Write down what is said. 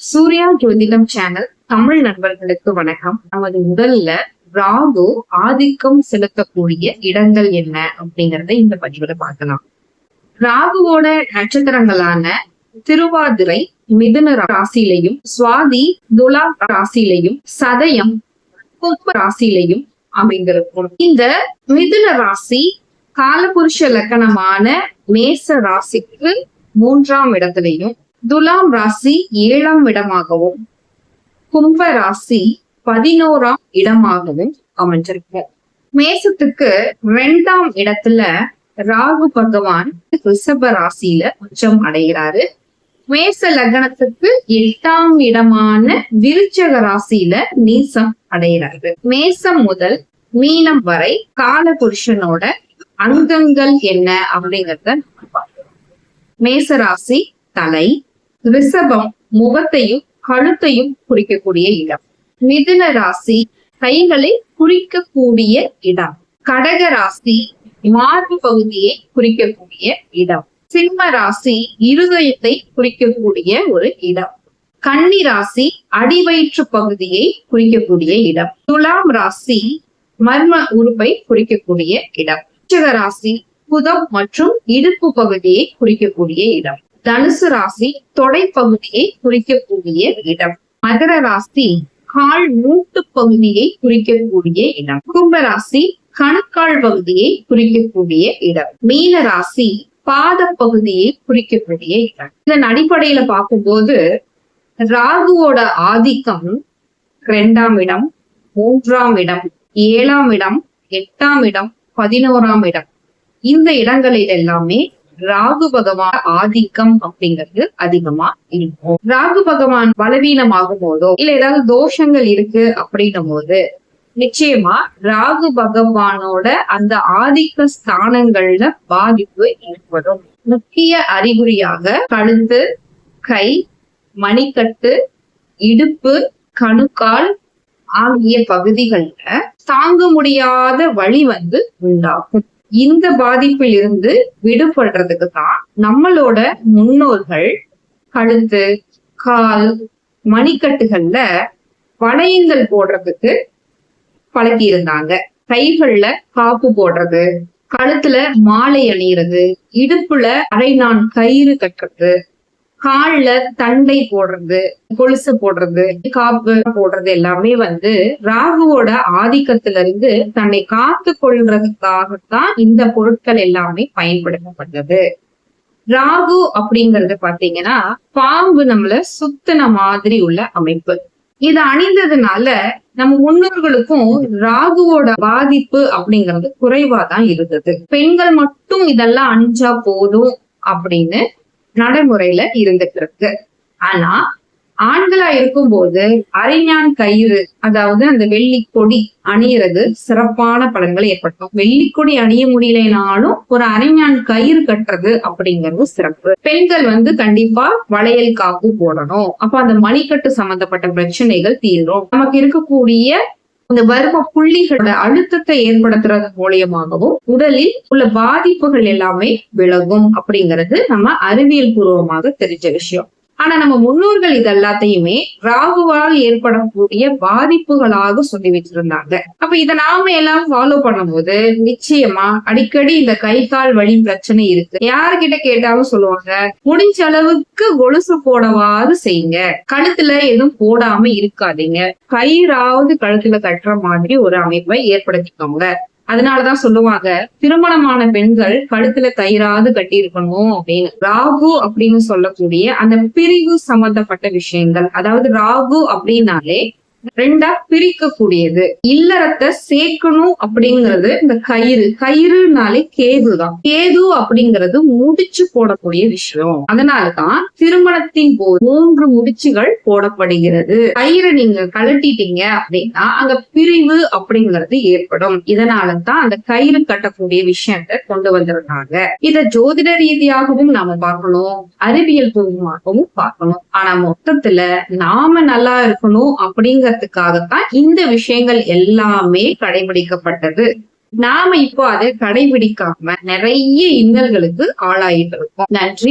சூர்யா ஜோதிடம் சேனல் தமிழ் நண்பர்களுக்கு வணக்கம். நமது உடல்ல ராகு ஆதிக்கம் செலுத்தக்கூடிய இடங்கள் என்ன அப்படிங்கறத இந்த பதிவுல பார்க்கலாம். ராகுவோட நட்சத்திரங்களான திருவாதிரை மிதுன ராசியிலையும் சுவாதி துலா ராசியிலையும் சதயம் கும்ப ராசியிலையும் அமைந்திருக்கும். இந்த மிதுன ராசி காலபுருஷ லக்கணமான மேச ராசிக்கு மூன்றாம் இடத்திலையும் துலாம் ராசி ஏழாம் இடமாகவும் கும்ப ராசி பதினோராம் இடமாகவும் அமைஞ்சிருக்கும் மேசத்துக்கு ரெண்டாம் இடத்துல ராகு பகவான் ரிஷப ராசியில உச்சம் அடைகிறாரு. மேச லக்னத்துக்கு எட்டாம் இடமான விருச்சக ராசியில நீசம் அடைகிறாரு. மேசம் முதல் மீனம் வரை காலபுருஷனோட அங்கங்கள் என்ன அப்படிங்கறத மேச ராசி தலை ரிஷபம் முகத்தையும் கழுத்தையும் குறிக்கக்கூடிய இடம். மிதுன ராசி கைகளை குறிக்கக்கூடிய இடம். கடக ராசி மார்பு பகுதியை குறிக்கக்கூடிய இடம். சிம்ம ராசி இருதயத்தை குறிக்கக்கூடிய ஒரு இடம். கன்னி ராசி அடிவயிற்று பகுதியை குறிக்கக்கூடிய இடம். துலாம் ராசி மர்ம உறுப்பை குறிக்கக்கூடிய இடம். ராசி புதம் மற்றும் இடுப்பு பகுதியை குறிக்கக்கூடிய இடம். தனுசு ராசி தொடை பகுதியை குறிக்கக்கூடிய இடம். மகர ராசி கால் மூட்டு பகுதியை குறிக்கக்கூடிய இடம். கும்ப ராசி கணுக்கால் பகுதியை குறிக்கக்கூடிய இடம். மீன ராசி பாத பகுதியை குறிக்கக்கூடிய இடம். இதன் அடிப்படையில பார்க்கும்போது ராகுவோட ஆதிக்கம் இரண்டாம் இடம் மூன்றாம் இடம் ஏழாம் இடம் எட்டாம் இடம் பதினோராம் இடம். இந்த இடங்களில் எல்லாமே ராகு பகவான் ஆதிக்கம் அப்படிங்கிறது அதிகமா இருக்கும். ராகு பகவான் பலவீனமாகும் போதோ இல்ல ஏதாவது தோஷங்கள் இருக்கு அப்படின்னும் போது நிச்சயமா ராகு பகவானோட அந்த ஆதிக்க ஸ்தானங்கள்ல பாதிப்பு ஏற்படும். முக்கிய அறிகுறியாக கழுத்து கை மணிக்கட்டு இடுப்பு கணுக்கால் ஆகிய பகுதிகள்ல தாங்க முடியாத வழி வந்து உண்டாகும். இந்த பாதிப்பில் இருந்து விடுபடுறதுக்கு தான் நம்மளோட முன்னோர்கள் கழுத்து கால் மணிக்கட்டுகள்ல வளையங்கள் போடுறதுக்கு பழக்கி இருந்தாங்க கைகள்ல காப்பு போடுறது கழுத்துல மாலை அணியிறது இடுப்புல அரை நான் கயிறு கட்டுறது கால்ல தண்டை போடுறது கொலுசு போடுறது காப்பு போடுறது எல்லாமே வந்து ராகுவோட ஆதிக்கத்துல இருந்து தன்னை காத்து கொள்றதுக்காகத்தான் இந்த பொருட்கள் எல்லாமே பயன்படுத்தப்பட்டது. ராகு அப்படிங்கறது பாத்தீங்கன்னா பாம்பு நம்மள சுத்தின மாதிரி உள்ள அமைப்பு. இது அணிந்ததுனால நம்ம முன்னோர்களுக்கும் ராகுவோட பாதிப்பு அப்படிங்கிறது குறைவா தான் இருந்தது. பெண்கள் மட்டும் இதெல்லாம் அணிஞ்சா போதும் அப்படின்னு நடைமுறையில இருந்துட்டு இருக்கு ஆனா ஆண்களா இருக்கும்போது அரைஞான் கயிறு அதாவது அந்த வெள்ளி கொடி அணியறது சிறப்பான பலன்களை ஏற்படுத்தும். வெள்ளி கொடி அணிய முடியலைனாலும் ஒரு அரைஞான் கயிறு கட்டுறது அப்படிங்கிறது சிறப்பு. பெண்கள் வந்து கண்டிப்பா வளையல் காப்பு போடணும். அப்ப அந்த மணிக்கட்டு சம்பந்தப்பட்ட பிரச்சனைகள் தீரும். நமக்கு இருக்கக்கூடிய இந்த வரும புள்ளிகளோட அழுத்தத்தை ஏற்படுத்துறது மூலியமாகவும் உடலில் உள்ள பாதிப்புகள் எல்லாமே விலகும் அப்படிங்கிறது நம்ம அறிவியல் பூர்வமாக தெரிஞ்ச விஷயம். ஆனா நம்ம முன்னோர்கள் இது எல்லாத்தையுமே ராகுவால் ஏற்படக்கூடிய பாதிப்புகளாக சொல்லி வச்சிருந்தாங்க அப்ப இத நாம எல்லாம் ஃபாலோ பண்ணும்போது நிச்சயமா அடிக்கடி இந்த கை கால் வழி பிரச்சனை இருக்கு. யாருக்கிட்ட கேட்டாலும் சொல்லுவாங்க முடிஞ்ச அளவுக்கு கொலுசு போடவாது செய்யுங்க. கழுத்துல எதுவும் போடாம இருக்காதீங்க. கயிறாவது கழுத்துல கட்டுற மாதிரி ஒரு அமைப்பை ஏற்படுத்திக்கோங்க. அதனாலதான் சொல்லுவாங்க திருமணமான பெண்கள் கழுத்துல கயிறாது கட்டி இருக்கணும் அப்படின்னு. ராகு அப்படின்னு சொல்லக்கூடிய அந்த பிரிவு சம்பந்தப்பட்ட விஷயங்கள். அதாவது ராகு அப்படின்னாலே ரெண்டா பிரிக்கக்கூடியது. இல்லறத்தை சேர்க்கணும் அப்படிங்கிறது இந்த கயிறு. கயிறுனாலே கேது தான். கேது அப்படிங்கிறது முடிச்சு போடக்கூடிய விஷயம். அதனாலதான் திருமணத்தின் போது மூன்று முடிச்சுகள் போடப்படுகிறது. கயிறை நீங்க கழட்டிட்டீங்க அப்படின்னா அங்க பிரிவு அப்படிங்கிறது ஏற்படும். இதனாலதான் அந்த கயிறு கட்டக்கூடிய விஷயத்த கொண்டு வந்திருந்தாங்க இத ஜோதிட ரீதியாகவும் நாம பார்க்கணும். அறிவியல் பூர்வமாகவும் பார்க்கணும். ஆனா மொத்தத்துல நாம நல்லா இருக்கணும் அப்படிங்கறதுக்காகத்தான் இந்த விஷயங்கள் எல்லாமே கடைபிடிக்கப்பட்டது. நாம இப்போ அதை கடைபிடிக்காம நிறைய இன்னல்களுக்கு ஆளாயிட்டு இருக்கோம். நன்றி.